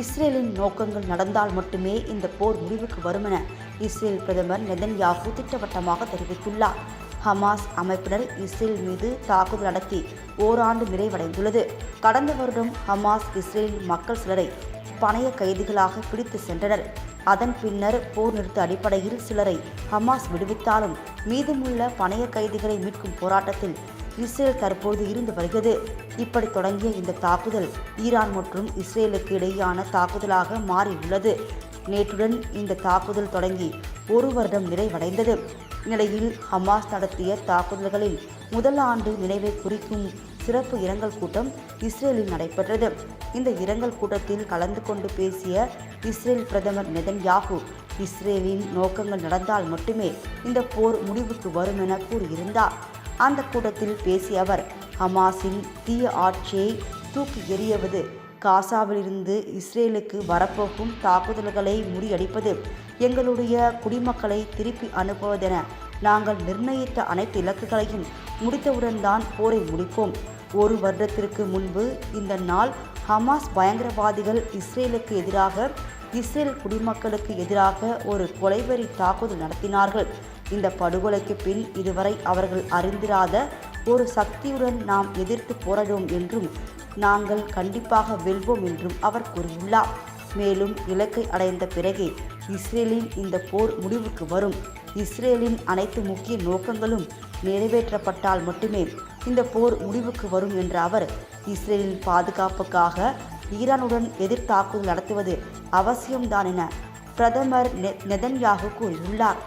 இஸ்ரேலின் நோக்கங்கள் நடந்தால் மட்டுமே இந்த போர் முடிவுக்கு வரும் என இஸ்ரேல் பிரதமர் நெதன்யாகு திட்டவட்டமாக தெரிவித்துள்ளார். ஹமாஸ் அமைப்பினர் இஸ்ரேல் மீது தாக்குதல் நடத்தி ஓராண்டு நிறைவடைந்துள்ளது. கடந்த வருடம் ஹமாஸ் இஸ்ரேலின் மக்கள் சிலரை பணைய கைதிகளாக பிடித்து சென்றனர். அதன் பின்னர் போர் நிறுத்த அடிப்படையில் சிலரை ஹமாஸ் விடுவித்தாலும் மீதமுள்ள பணைய கைதிகளை மீட்கும் போராட்டத்தில் இஸ்ரேல் தற்போது இருந்து வருகிறது. இப்படி தொடங்கிய இந்த தாக்குதல் ஈரான் மற்றும் இஸ்ரேலுக்கு இடையேயான தாக்குதலாக மாறியுள்ளது. நேற்றுடன் இந்த தாக்குதல் தொடங்கி ஒரு வருடம் நிறைவடைந்தது. இந்நிலையில் ஹமாஸ் நடத்திய தாக்குதல்களில் முதல் ஆண்டு நினைவை குறிக்கும் சிறப்பு இரங்கல் கூட்டம் இஸ்ரேலில் நடைபெற்றது. இந்த இரங்கல் கூட்டத்தில் கலந்து கொண்டு பேசிய இஸ்ரேல் பிரதமர் நெதன்யாகு இஸ்ரேலின் நோக்கங்கள் நடந்தால் மட்டுமே இந்த போர் முடிவுக்கு வரும் என கூறியிருந்தார். அந்த கூட்டத்தில் பேசிய அவர் ஹமாஸின் தீய ஆட்சியை தூக்கி எறியவது காசாவிலிருந்து இஸ்ரேலுக்கு வரப்போகும் தாக்குதல்களை முறியடிப்பது எங்களுடைய குடிமக்களை திருப்பி அனுப்புவதென நாங்கள் நிர்ணயித்த அனைத்து இலக்குகளையும் முடித்தவுடன் தான் போரை முடிப்போம். ஒரு வருடத்திற்கு முன்பு இந்த நாள் ஹமாஸ் பயங்கரவாதிகள் இஸ்ரேலுக்கு எதிராக இஸ்ரேல் குடிமக்களுக்கு எதிராக ஒரு கொலைவெறி தாக்குதல் நடத்தினார்கள். இந்த படுகொலைக்கு பின் இதுவரை அவர்கள் அறிந்திராத ஒரு சக்தியுடன் நாம் எதிர்த்து போராடுவோம் என்றும் நாங்கள் கண்டிப்பாக வெல்வோம் என்றும் அவர் கூறியுள்ளார். மேலும் இலக்கை அடைந்த பிறகே இஸ்ரேலின் இந்த போர் முடிவுக்கு வரும். இஸ்ரேலின் அனைத்து முக்கிய நோக்கங்களும் நிறைவேற்றப்பட்டால் மட்டுமே இந்த போர் முடிவுக்கு வரும் என்ற அவர் இஸ்ரேலின் பாதுகாப்புக்காக ஈரானுடன் எதிர்த்தாக்குதல் நடத்துவது அவசியம்தான் என பிரதமர் நெ நெதன்யாகு கூறியுள்ளார்.